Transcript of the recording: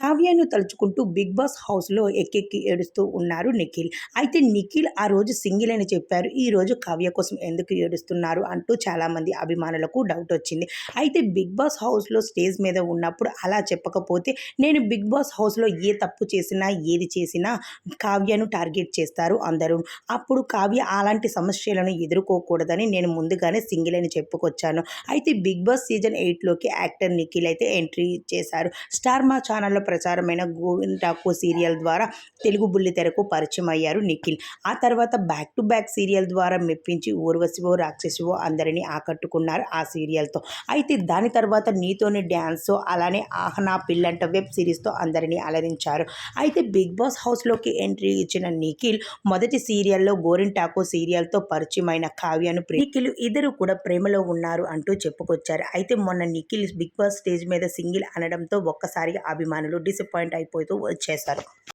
కావ్యను తలుచుకుంటూ big boss హౌస్లో ఎక్కెక్కి ఏడుస్తూ ఉన్నారు నిఖిల్. అయితే నిఖిల్ ఆ రోజు సింగిల్ అని చెప్పారు. ఈ రోజు కావ్య కోసం ఎందుకు ఏడుస్తున్నారు అంటూ చాలామంది అభిమానులకు డౌట్ వచ్చింది. అయితే బిగ్ బాస్ హౌస్లో స్టేజ్ మీద ఉన్నప్పుడు అలా చెప్పకపోతే నేను బిగ్ బాస్ హౌస్లో ఏ తప్పు చేసినా ఏది చేసినా కావ్యను టార్గెట్ చేస్తారు అందరూ. అప్పుడు కావ్య అలాంటి సమస్యలను ఎదుర్కోకూడదని నేను ముందుగానే సింగిల్ అని చెప్పుకొచ్చాను. అయితే బిగ్ బాస్ సీజన్ ఎయిట్లోకి యాక్టర్ నిఖిల్ అయితే ఎంట్రీ చేశారు. స్టార్ మా ఛానల్లో ప్రచారమైన గోవింటాకు సీరియల్ ద్వారా తెలుగు బుల్లితెరకు పరిచయం అయ్యారు నిఖిల్. ఆ తర్వాత బ్యాక్ టు బ్యాక్ సీరియల్ ద్వారా మెప్పించి ఊర్వశివో రాక్షసివో అందరినీ ఆకట్టుకున్నారు ఆ సీరియల్తో. అయితే దాని తర్వాత నీతోని డ్యాన్స్ అలానే ఆహనా పిల్లంట వెబ్ సిరీస్తో అందరినీ అలరించారు. అయితే బిగ్ బాస్ హౌస్లోకి ఎంట్రీ ఇచ్చిన నిఖిల్ మొదటి సీరియల్లో గోరింటాకు సీరియల్తో పరిచయమైన కావ్యను నిఖిల్ ఇద్దరు కూడా ప్రేమలో ఉన్నారు అంటూ చెప్పుకొచ్చారు. అయితే మొన్న నిఖిల్ బిగ్ బాస్ స్టేజ్ మీద సింగిల్ అనడంతో ఒక్కసారిగా అభిమానులు డిసప్పాయింట్ అయిపోతూ వచ్చేసారు.